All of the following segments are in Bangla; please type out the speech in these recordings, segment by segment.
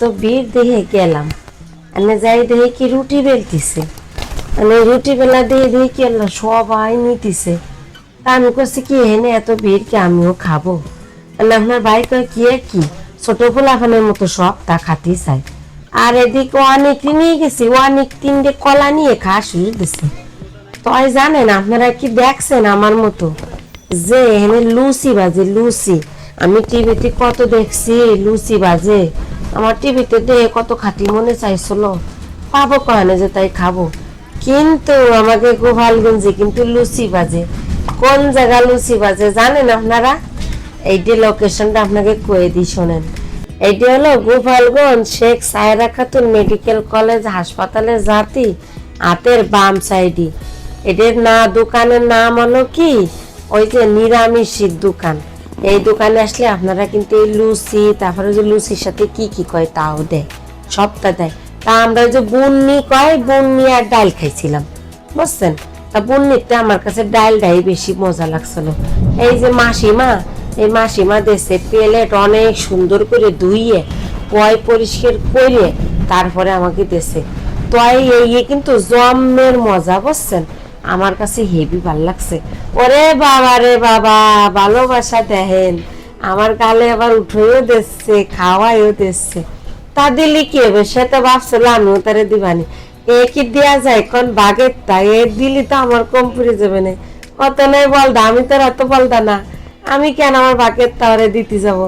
তো ভিড় দেখে গেলাম। এনে যাই দেখে কি রুটি বেলতিছে। মানে রুটি বেলা দিয়ে দিয়ে কি আল্লাহ সবাই নিতেছে। তা আমি করছি কি, এনে এত ভিড় কি আমিও খাব। মানে আপনার ভাই কয়, কি কি? ছোট পোলাফানের মতো সব তা খাতে চাই। আর এদিকে অনেক নিয়ে গেছি অনেক তিনটে কলা নিয়ে খাওয়া শুরু দিছে। তই জানেন, আপনারা কি দেখছেন আমার মতো? যে এখানে লুচি বাজে, লুচি। আমি টিভিতে কত দেখছি, লুচি বাজে। আমার টিভিতে দেখে কত খাটি মনে চাইছিল। পাবো কখনো যে তাই খাব। কিন্তু আমাকে গোপালগঞ্জে কিন্তু লুচি বাজে। কোন জায়গা লুচি বাজে জানেন আপনারা? এইটি লোকেশনটা আপনাকে কয়ে দিই শোনেন। এইটি হলো গোপালগঞ্জ শেখ সায়রা খাতুন মেডিকেল কলেজ হাসপাতালে জাতি হাতের বাম সাইডে। এদের না দোকানের নাম হলো কি? ওই যে নিরামিষের দোকান। এই দোকানে আসলে আপনারা কিন্তু এই লুচি, তারপরে যে লুচির সাথে কি কি কয় তাও দেয়, সবটা দেয়। তা আমরা যে বুন্নি কয়, বুন্নি আর ডাল খাইছিলাম, বুঝছেন? তা বুন্নিতে আমার কাছে ডালটাই বেশি মজা লাগছিল। এই যে মাসিমা, এই মাসিমা দেশে প্লেট অনেক সুন্দর করে ধুইয়ে পয় পরিষ্কার করে তারপরে আমাকে দেশে। তো এই কিন্তু জমের মজা, বুঝছেন? আমার কাছে হেভি ভালো লাগছে। ওরে বাবা রে বাবা, ভালোবাসা দেখেন আমার গালে আবার উঠেও দিচ্ছে, খাওয়াইও দিচ্ছে। তা দিলে কি হবে? সে তো ভাবছিল আমিও তারে দিবানি। এ কি দেয়া যায়? কোন বাঘের তা এ দিলি তো আমার কম পড়ে যাবে না। কত নেই বলদা, আমি তো এত বলদা না। আমি কেন আমার বাগের তাওয়ারে দিতে যাব?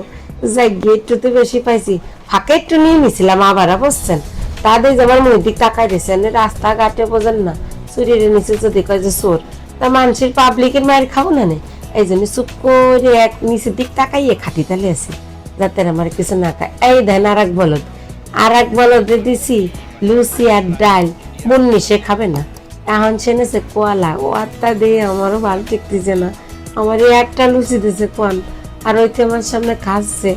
যাই গেটটুতে বেশি পাইছি। ফাঁকে একটু নিয়ে নিছিলাম আবার, বুঝছেন? তাদের যে আমার মধ্যে টাকা দিয়েছেন রাস্তাঘাটে বোঝেন না। চুরির নিচে যদি কয় যে চোর, তা মানুষের পাবলিকের মায়ের খাব না এই জন্য চুপ করে এক নিচের দিক তাকাইয়ে খাটি তালে আছে, যাতে আমার কিছু না খায়। এই দেন আর এক বলদ। আর এক বলদে দিছি লুচি আর ডাল, মুন্নি সে খাবে না। এখন সে নেছে কোয়ালা ও আত্মা দিয়ে আমারও ভালো টিকতেছে না। আমার একটা লুচি দিছে কোয়ান আর ওইতে আমার সামনে খাচ্ছে।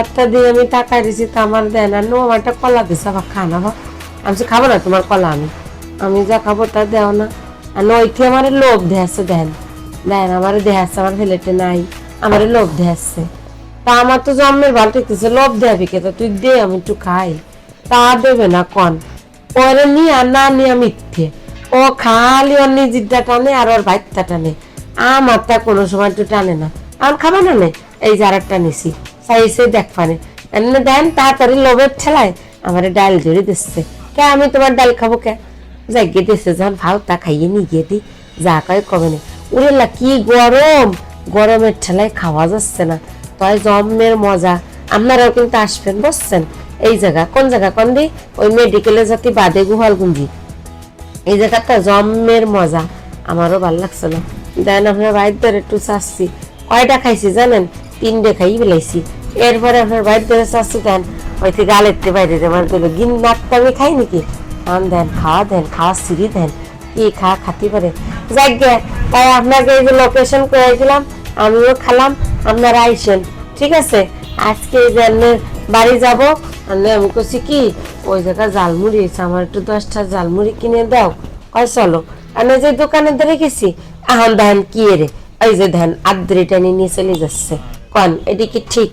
আত্মা দিয়ে আমি তাকাই দিছি তা আমার দেয় না নো আমার একটা কলা দিছে, আবার খানা বা আমি খাব না তোমার কলা আমি। আমি যা খাব তা দেও না। আর নইতে আমার লোভ দেখাচ্ছে, দেন। দেন, আমার দেখাচ্ছে, আমার ফেলেটে নাই, আমার লোভ দেখাচ্ছে। তা আমার তো জন্মের ভালো ঠেকতেছে লোভ দেবে কে? তা তুই দে, আমি একটু খাই। তা দেবে না, কন। পরে নিয়ে আর না নিয়ে মিথ্যে। ও খালি ওর নিজেরটা টানে আর ওর ভাইটা টানে। আমার তা কোনো সময় একটু টানে না। আর খাবে না নে? এই আরেকটা নিছি। চাইছে দেখ পানে। এমনি দেন, তাড়াতাড়ি লোভের ঠেলায় আমার ডাল ধরে দিচ্ছে। কে, আমি তোমার ডাল খাব কে? যাই গিয়ে যখন ভাও তা খাইয়ে নিয়ে গিয়ে যা কয় কবে না উড়েলা কি গরম গরমের ঠেলায় খাওয়া যাচ্ছে না তাই জমের মজা আপনারাও কিন্তু আসবেন বসছেন এই জায়গা কোন জায়গা কোন দি ওই মেডিকেলে যাতে বাদে গুহাল গুহালগুঞ্জি এই জায়গাটা জমের মজা আমারও ভালো লাগছে না দেন আপনার বাইর ধরে একটু চাচ্ছি কয়টা খাইছি জানেন তিনটে খাই বেলাইছি এরপরে আপনার বাইর ধরে চাচ্ছি দেন ওই থেকে আলেরতে বাইরে দিল গিন নাকটা আমি খাই নাকি আন দেন, খাওয়া দেন, খাওয়া সিঁড়ি দেন, কি খা খাতে পারে যাক গে, তাই আপনাকে এই যে লোকেশন করে দিলাম আমিও খালাম, আপনারা আইসেন, ঠিক আছে? আজকে এই যে বাড়ি যাব আমি করছি কি, ওই জায়গায় জালমুড়ি এসে আমার একটু দশটা জালমুড়ি কিনে দাও। কয়, চলো আমি যে দোকানে ধরে গেছি, এখন ধান কি রে এই যে ধান আদ্রিটা নিয়ে চলে যাচ্ছে। কন, এটি কি ঠিক?